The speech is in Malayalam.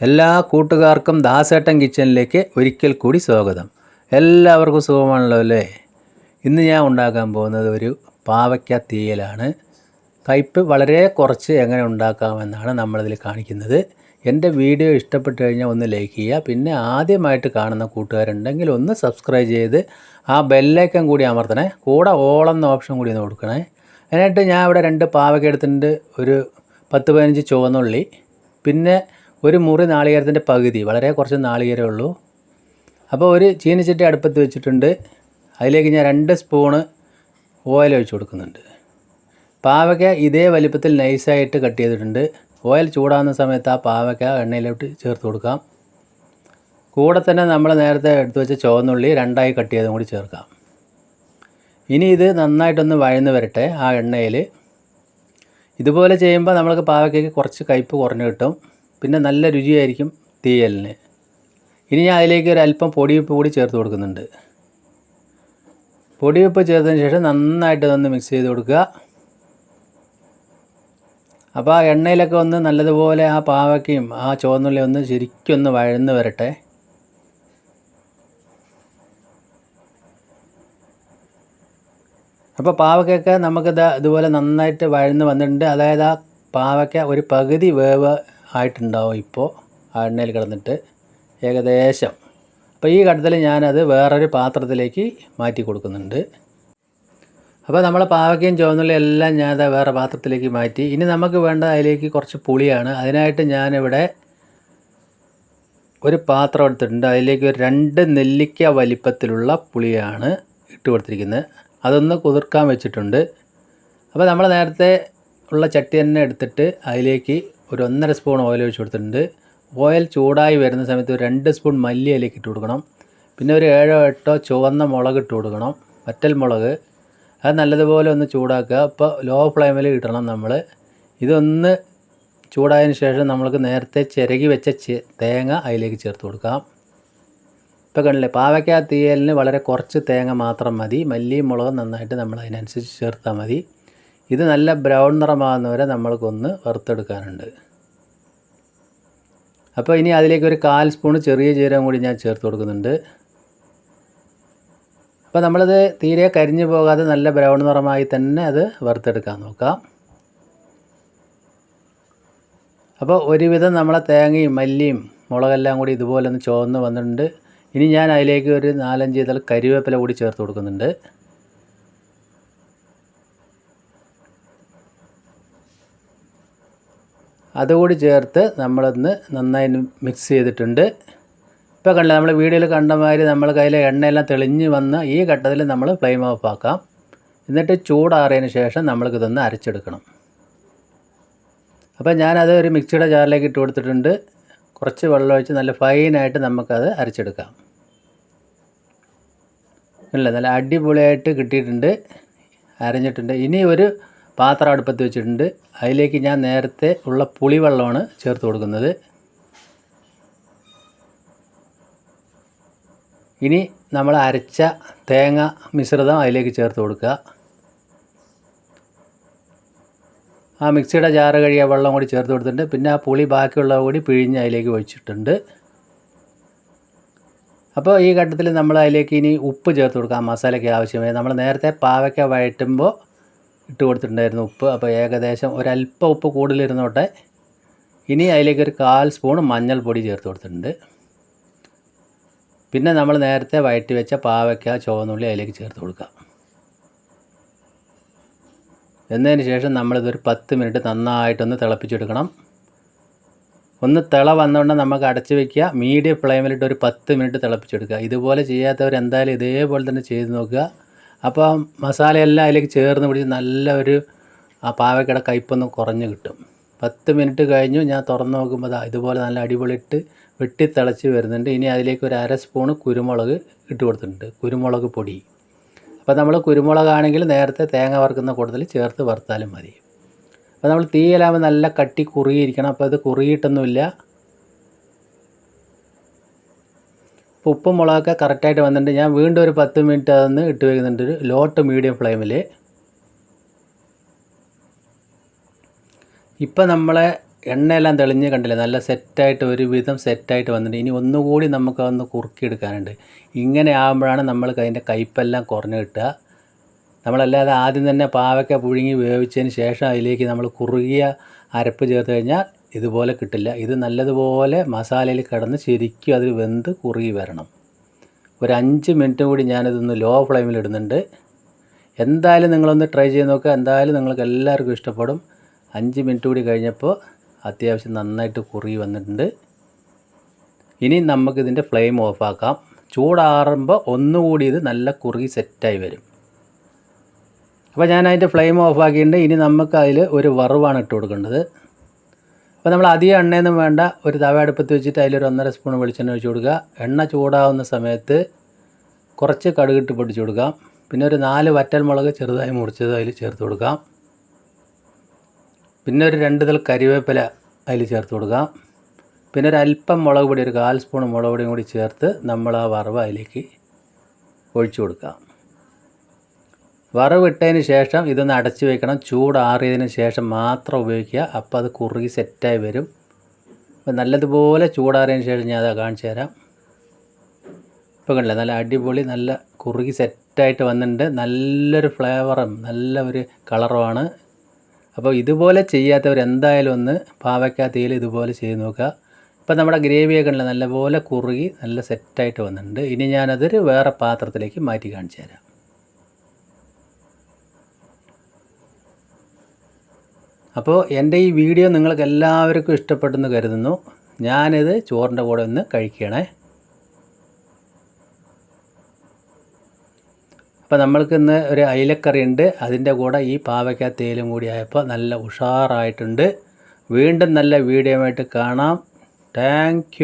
എല്ലാ കൂട്ടുകാർക്കും ദാസേട്ടൻ കിച്ചണിലേക്ക് ഒരിക്കൽ കൂടി സ്വാഗതം. എല്ലാവർക്കും സുഖമാണല്ലോ അല്ലേ ഇന്ന് ഞാൻ ഉണ്ടാക്കാൻ പോകുന്നത് ഒരു പാവയ്ക്ക തീയലാണ്. കയ്പ് വളരെ കുറച്ച് എങ്ങനെ ഉണ്ടാക്കാമെന്നാണ് നമ്മളിതിൽ കാണിക്കുന്നത്. എന്റെ വീഡിയോ ഇഷ്ടപ്പെട്ട് കഴിഞ്ഞാൽ ഒന്ന് ലൈക്ക് ചെയ്യുക. പിന്നെ ആദ്യമായിട്ട് കാണുന്ന കൂട്ടുകാരുണ്ടെങ്കിൽ ഒന്ന് സബ്സ്ക്രൈബ് ചെയ്ത് ആ ബെല്ലൈക്കൻ കൂടി അമർത്തണേ. കൂടെ ഓളെന്ന ഓപ്ഷൻ കൂടി ഒന്ന് കൊടുക്കണേ. അതിനായിട്ട് ഞാൻ ഇവിടെ രണ്ട് പാവയ്ക്ക എടുത്തിട്ടുണ്ട്. ഒരു പത്ത് പതിനഞ്ച് ചുവന്നുള്ളി. പിന്നെ ഒരു മുറി നാളികേരത്തിന്റെ പകുതി. വളരെ കുറച്ച് നാളികേരമേ ഉള്ളൂ. അപ്പോൾ ഒരു ചീനിച്ചട്ടി അടുപ്പത്ത് വെച്ചിട്ടുണ്ട്. അതിലേക്ക് ഞാൻ രണ്ട് സ്പൂണ് ഓയിൽ ഒഴിച്ച് കൊടുക്കുന്നുണ്ട്. പാവയ്ക്ക ഇതേ വലിപ്പത്തിൽ നൈസായിട്ട് കട്ട് ചെയ്തിട്ടുണ്ട്. ഓയിൽ ചൂടാകുന്ന സമയത്ത് ആ പാവയ്ക്ക എണ്ണയിലോട്ട് ചേർത്ത് കൊടുക്കാം. കൂടെ തന്നെ നമ്മൾ നേരത്തെ എടുത്തു വെച്ച ചുവന്നുള്ളി രണ്ടായി കട്ട് ചെയ്തും കൂടി ചേർക്കാം. ഇനി ഇത് നന്നായിട്ടൊന്ന് വഴന്ന് വരട്ടെ ആ എണ്ണയിൽ. ഇതുപോലെ ചെയ്യുമ്പോൾ നമ്മൾക്ക് പാവയ്ക്കയ്ക്ക് കുറച്ച് കയ്പ്പ് കുറഞ്ഞ് കിട്ടും. പിന്നെ നല്ല രുചിയായിരിക്കും തീയലിന്. ഇനി ഞാൻ അതിലേക്ക് ഒരു അല്പം പൊടിയുപ്പ് കൂടി ചേർത്ത് കൊടുക്കുന്നുണ്ട്. പൊടിയുപ്പ് ചേർത്തതിന് ശേഷം നന്നായിട്ട് ഒന്ന് മിക്സ് ചെയ്ത് കൊടുക്കുക. അപ്പോൾ ആ എണ്ണയിലൊക്കെ ഒന്ന് നല്ലതുപോലെ ആ പാവയ്ക്കയും ആ ചുവന്നുള്ളി ഒന്ന് ശരിക്കൊന്ന് വഴന്ന് വരട്ടെ. അപ്പോൾ പാവയ്ക്കൊക്കെ ഇതാ ഇതുപോലെ നന്നായിട്ട് വഴന്ന് വന്നിട്ടുണ്ട്. അതായത് ആ പാവയ്ക്ക ഒരു പകുതി വേവ് ആയിട്ടുണ്ടാവും ഇപ്പോൾ ആ എണ്ണയിൽ കിടന്നിട്ട് ഏകദേശം. അപ്പോൾ ഈ ഘട്ടത്തിൽ ഞാനത് വേറൊരു പാത്രത്തിലേക്ക് മാറ്റി കൊടുക്കുന്നുണ്ട്. അപ്പോൾ നമ്മൾ പാവയ്ക്കയും ചുവന്നുള്ളി എല്ലാം ഞാനത് വേറെ പാത്രത്തിലേക്ക് മാറ്റി. ഇനി നമുക്ക് വേണ്ട അതിലേക്ക് കുറച്ച് പുളിയാണ്. അതിനായിട്ട് ഞാനിവിടെ ഒരു പാത്രം എടുത്തിട്ടുണ്ട്. അതിലേക്ക് ഒരു രണ്ട് നെല്ലിക്ക വലിപ്പത്തിലുള്ള പുളിയാണ് ഇട്ട് കൊടുത്തിരിക്കുന്നത്. അതൊന്ന് കുതിർക്കാൻ വെച്ചിട്ടുണ്ട്. അപ്പോൾ നമ്മൾ നേരത്തെ ഉള്ള ചട്ടി തന്നെ എടുത്തിട്ട് അതിലേക്ക് ഒരു ഒന്നര സ്പൂൺ ഓയിൽ ഒഴിച്ച് കൊടുത്തിട്ടുണ്ട്. ഓയിൽ ചൂടായി വരുന്ന സമയത്ത് ഒരു രണ്ട് സ്പൂൺ മല്ലി അതിലേക്ക് ഇട്ട് കൊടുക്കണം. പിന്നെ ഒരു ഏഴോ എട്ടോ ചുവന്ന മുളക് ഇട്ട് കൊടുക്കണം. വറ്റൽ മുളക്. അത് നല്ലതുപോലെ ഒന്ന് ചൂടാക്കുക. അപ്പോൾ ലോ ഫ്ലെയിമിൽ ഇടണം നമ്മൾ ഇതൊന്ന് ചൂടായതിന് ശേഷം നമ്മൾക്ക് നേരത്തെ ചിരകി വെച്ച തേങ്ങ അതിലേക്ക് ചേർത്ത് കൊടുക്കാം. ഇപ്പോൾ കണ്ടില്ലേ പാവയ്ക്ക തീയലിന് വളരെ കുറച്ച് തേങ്ങ മാത്രം മതി. മല്ലിയും മുളകും നന്നായിട്ട് നമ്മൾ അതിനനുസരിച്ച് ചേർത്താൽ മതി. ഇത് നല്ല ബ്രൗൺ നിറമാകുന്ന വരെ നമ്മൾക്കൊന്ന് വറുത്തെടുക്കാനുണ്ട്. അപ്പോൾ ഇനി അതിലേക്ക് ഒരു കാൽ സ്പൂൺ ചെറിയ ജീരകം കൂടി ഞാൻ ചേർത്ത് കൊടുക്കുന്നുണ്ട്. അപ്പോൾ നമ്മളത് തീരെ കരിഞ്ഞു പോകാതെ നല്ല ബ്രൗൺ നിറമായി തന്നെ അത് വറുത്തെടുക്കാൻ നോക്കാം. അപ്പോൾ ഒരുവിധം നമ്മളെ തേങ്ങയും മല്ലിയും മുളകെല്ലാം കൂടി ഇതുപോലെ ഒന്ന് ചുവന്ന് വന്നിട്ടുണ്ട്. ഇനി ഞാൻ അതിലേക്ക് ഒരു നാലഞ്ച് ഇതൾ കരിവേപ്പില കൂടി ചേർത്ത് കൊടുക്കുന്നുണ്ട്. അതുകൂടി ചേർത്ത് നമ്മളൊന്ന് നന്നായി മിക്സ് ചെയ്തിട്ടുണ്ട്. ഇപ്പോൾ കണ്ടില്ല നമ്മൾ വീഡിയോയിൽ കണ്ട മാതിരി നമ്മൾ കയ്യിലെ എണ്ണയെല്ലാം തെളിഞ്ഞ് വന്ന് ഈ ഘട്ടത്തിൽ നമ്മൾ ഫ്ലെയിം ഓഫ് ആക്കാം. എന്നിട്ട് ചൂടാറിയതിന് ശേഷം നമ്മൾക്കിതൊന്ന് അരച്ചെടുക്കണം. അപ്പോൾ ഞാനത് ഒരു മിക്സിയുടെ ജാറിലേക്ക് ഇട്ട് കൊടുത്തിട്ടുണ്ട്. കുറച്ച് വെള്ളം ഒഴിച്ച് നല്ല ഫൈനായിട്ട് നമുക്കത് അരച്ചെടുക്കാം. അല്ല നല്ല അടിപൊളിയായിട്ട് കിട്ടിയിട്ടുണ്ട്. അരഞ്ഞിട്ടുണ്ട്. ഇനി ഒരു പാത്രം അടുപ്പത്ത് വെച്ചിട്ടുണ്ട്. അതിലേക്ക് ഞാൻ നേരത്തെ ഉള്ള പുളിവെള്ളമാണ് ചേർത്ത് കൊടുക്കുന്നത്. ഇനി നമ്മൾ അരച്ച തേങ്ങ മിശ്രിതം അതിലേക്ക് ചേർത്ത് കൊടുക്കുക. ആ മിക്സിയുടെ ജാറ് കഴിയ വെള്ളം കൂടി ചേർത്ത് കൊടുത്തിട്ടുണ്ട്. പിന്നെ ആ പുളി ബാക്കിയുള്ളത് കൂടി പിഴിഞ്ഞ് അതിലേക്ക് ഒഴിച്ചിട്ടുണ്ട്. അപ്പോൾ ഈ ഘട്ടത്തിൽ നമ്മൾ അതിലേക്ക് ഇനി ഉപ്പ് ചേർത്ത് കൊടുക്കാം മസാലയ്ക്ക് ആവശ്യമായി. നമ്മൾ നേരത്തെ പാവയ്ക്ക വഴറ്റുമ്പോൾ ഇട്ട് കൊടുത്തിട്ടുണ്ടായിരുന്നു ഉപ്പ്. അപ്പോൾ ഏകദേശം ഒരല്പം ഉപ്പ് കൂടുതലിരുന്നോട്ടെ ഇനി അതിലേക്ക് ഒരു കാൽ സ്പൂൺ മഞ്ഞൾപ്പൊടി ചേർത്ത് കൊടുത്തിട്ടുണ്ട്. പിന്നെ നമ്മൾ നേരത്തെ വയറ്റി വെച്ച പാവയ്ക്ക ചുവന്നുള്ളി അതിലേക്ക് ചേർത്ത് കൊടുക്കാം. എന്നതിന് ശേഷം നമ്മളിതൊരു പത്ത് മിനിറ്റ് നന്നായിട്ടൊന്ന് തിളപ്പിച്ചെടുക്കണം. ഒന്ന് തിള വന്നുകൊണ്ട് നമുക്ക് അടച്ച് വെക്കുക. മീഡിയം ഫ്ലെയിമിലിട്ട് ഒരു പത്ത് മിനിറ്റ് തിളപ്പിച്ചെടുക്കുക. ഇതുപോലെ ചെയ്യാത്തവർ എന്തായാലും ഇതേപോലെ തന്നെ ചെയ്ത് നോക്കുക. അപ്പോൾ മസാലയെല്ലാം അതിലേക്ക് ചേർന്ന് പിടിച്ച് നല്ല ഒരു ആ പാവയ്ക്കട കയ്പൊന്ന് കുറഞ്ഞ് കിട്ടും. പത്ത് മിനിറ്റ് കഴിഞ്ഞു ഞാൻ തുറന്ന് നോക്കുമ്പോൾ അതാ ഇതുപോലെ നല്ല അടിപൊളിയിട്ട് വെട്ടിത്തിളച്ച് വരുന്നുണ്ട്. ഇനി അതിലേക്ക് ഒരു അര സ്പൂണ് കുരുമുളക് ഇട്ട് കൊടുത്തിട്ടുണ്ട്. കുരുമുളക് പൊടി. അപ്പോൾ നമ്മൾ കുരുമുളകാണെങ്കിൽ നേരത്തെ തേങ്ങ വറുക്കുന്ന കൂട്ടത്തിൽ ചേർത്ത് വറുത്താലും മതി. അപ്പോൾ നമ്മൾ തീയിലാകുമ്പോൾ നല്ല കട്ടി കുറുകിയിരിക്കണം. അപ്പോൾ അത് കുറുകിയിട്ടൊന്നുമില്ല. ഇപ്പോൾ ഉപ്പും മുളകൊക്കെ കറക്റ്റായിട്ട് വന്നിട്ടുണ്ട്. ഞാൻ വീണ്ടും ഒരു പത്ത് മിനിറ്റ് അതൊന്ന് ഇട്ട് വയ്ക്കുന്നുണ്ട് ഒരു ലോ ടു മീഡിയം ഫ്ലെയിമിൽ ഇപ്പം നമ്മളെ എണ്ണയെല്ലാം തെളിഞ്ഞ് കണ്ടില്ല? നല്ല സെറ്റായിട്ട് ഒരുവിധം സെറ്റായിട്ട് വന്നിട്ടുണ്ട്. ഇനി ഒന്നുകൂടി നമുക്ക് അതൊന്ന് കുറുക്കിയെടുക്കാനുണ്ട്. ഇങ്ങനെ ആകുമ്പോഴാണ് നമ്മൾക്ക് അതിന്റെ കയ്പ്പെല്ലാം കുറഞ്ഞ് കിട്ടുക. നമ്മളല്ലാതെ ആദ്യം തന്നെ പാവയ്ക്ക പുഴുങ്ങി വേവിച്ചതിന് ശേഷം അതിലേക്ക് നമ്മൾ കുറുകിയ അരപ്പ് ചേർത്ത് കഴിഞ്ഞാൽ ഇതുപോലെ കിട്ടില്ല. ഇത് നല്ലതുപോലെ മസാലയിൽ കിടന്ന് ശരിക്കും അതിൽ വെന്ത് കുറുകി വരണം. ഒരു അഞ്ച് മിനിറ്റ് കൂടി ഞാനിതൊന്ന് ലോ ഫ്ലെയിമിൽ ഇടുന്നുണ്ട്. എന്തായാലും നിങ്ങളൊന്ന് ട്രൈ ചെയ്ത് നോക്കുക എന്തായാലും നിങ്ങൾക്ക് എല്ലാവർക്കും ഇഷ്ടപ്പെടും. അഞ്ച് മിനിറ്റ് കൂടി കഴിഞ്ഞപ്പോൾ അത്യാവശ്യം നന്നായിട്ട് കുറുകി വന്നിട്ടുണ്ട്. ഇനി നമുക്കിതിന്റെ ഫ്ലെയിം ഓഫാക്കാം ചൂടാറുമ്പോൾ ഒന്നുകൂടി ഇത് നല്ല കുറുകി സെറ്റായി വരും. അപ്പോൾ ഞാൻ അതിന്റെ ഫ്ലെയിം ഓഫാക്കിയിട്ടുണ്ട് ഇനി നമുക്ക് അതിൽ ഒരു വറുവാണ് ഇട്ട് കൊടുക്കേണ്ടത്. അപ്പോൾ നമ്മൾ അധികം എണ്ണയൊന്നും വേണ്ട. ഒരു തവ അടുപ്പത്ത് വെച്ചിട്ട് അതിലൊരു ഒന്നര സ്പൂൺ വെളിച്ചെണ്ണ ഒഴിച്ച് കൊടുക്കുക. എണ്ണ ചൂടാവുന്ന സമയത്ത് കുറച്ച് കടുകിട്ട് പൊടിച്ച് കൊടുക്കാം. പിന്നെ ഒരു നാല് വറ്റൽമുളക് ചെറുതായി മുറിച്ചത് അതിൽ ചേർത്ത് കൊടുക്കാം. പിന്നെ ഒരു രണ്ട് തൽ കരിവേപ്പില അതിൽ ചേർത്ത് കൊടുക്കാം. പിന്നെ ഒരു അല്പം മുളക് പൊടി ഒരു കാൽ സ്പൂൺ മുളക് പൊടിയും കൂടി ചേർത്ത് നമ്മൾ ആ വറവ് അതിലേക്ക് ഒഴിച്ചു കൊടുക്കാം. വറവ് ഇട്ടതിന് ശേഷം ഇതൊന്ന് അടച്ചു വയ്ക്കണം ചൂടാറിയതിന് ശേഷം മാത്രം ഉപയോഗിക്കുക. അപ്പോൾ അത് കുറുകി സെറ്റായി വരും. അപ്പോൾ നല്ലതുപോലെ ചൂടാറിയതിന് ശേഷം ഞാൻ അത് കാണിച്ചു തരാം. ഇപ്പോൾ കണ്ടില്ല നല്ല അടിപൊളി നല്ല കുറുകി സെറ്റായിട്ട് വന്നിട്ടുണ്ട്. നല്ലൊരു ഫ്ലേവറും നല്ല ഒരു കളറുമാണ്. അപ്പോൾ ഇതുപോലെ ചെയ്യാത്തവർ എന്തായാലും ഒന്ന് പാവയ്ക്ക തീയിൽ ഇതുപോലെ ചെയ്ത് നോക്കുക. ഇപ്പോൾ നമ്മുടെ ഗ്രേവിയൊക്കെ ഉണ്ടല്ലോ നല്ലപോലെ കുറുകി നല്ല സെറ്റായിട്ട് വന്നിട്ടുണ്ട്. ഇനി ഞാനതൊരു വേറെ പാത്രത്തിലേക്ക് മാറ്റി കാണിച്ചു തരാം. അപ്പോൾ എന്റെ ഈ വീഡിയോ നിങ്ങൾക്ക് എല്ലാവർക്കും ഇഷ്ടപ്പെട്ടെന്ന് കരുതുന്നു. ഞാനിത് ചോറിന്റെ കൂടെ ഒന്ന് കഴിക്കണേ. അപ്പോൾ നമ്മൾക്ക് ഇന്ന് ഒരു അയിലക്കറി ഉണ്ട്. അതിന്റെ കൂടെ ഈ പാവയ്ക്ക തേലും കൂടി ആയപ്പോൾ നല്ല ഉഷാറായിട്ടുണ്ട്. വീണ്ടും നല്ല വീഡിയോ ആയിട്ട് കാണാം. താങ്ക്